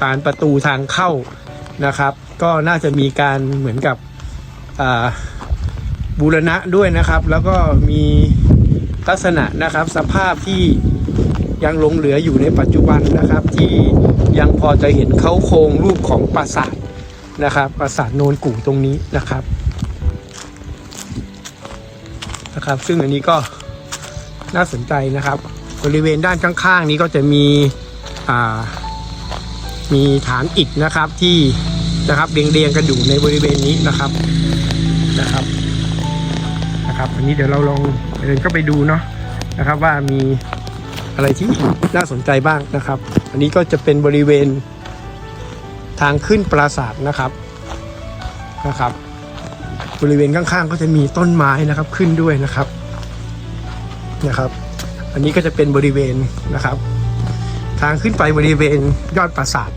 ปานประตูทางเข้านะครับ ก็น่าจะมีการเหมือนกับบูรณะด้วยนะครับ แล้วก็มีลักษณะนะครับสภาพที่ยังหลงเหลืออยู่ในปัจจุบันนะครับ ที่ยังพอจะเห็นเขาโครงรูปของปราสาทนะครับปราสาทโนนกู่ตรงนี้นะครับนะครับ ซึ่งอันนี้ก็น่าสนใจนะครับ บริเวณด้านข้างๆนี้ก็จะมีอ่า มีฐานอิฐนะครับที่นะครับเรียงๆกันอยู่ในบริเวณนี้นะครับนะครับนะครับอันนี้เดี๋ยวเราลองเดินเข้าไปดูเนาะนะครับว่ามีอะไรที่น่าสนใจบ้างนะครับ อันนี้ก็จะเป็นบริเวณทางขึ้นปราสาทนะครับนะครับ บริเวณข้างๆ ก็จะมีต้นไม้นะครับขึ้นด้วยนะครับนะครับ อันนี้ก็จะเป็นบริเวณนะครับ ทางขึ้นไปบริเวณยอดปราสาท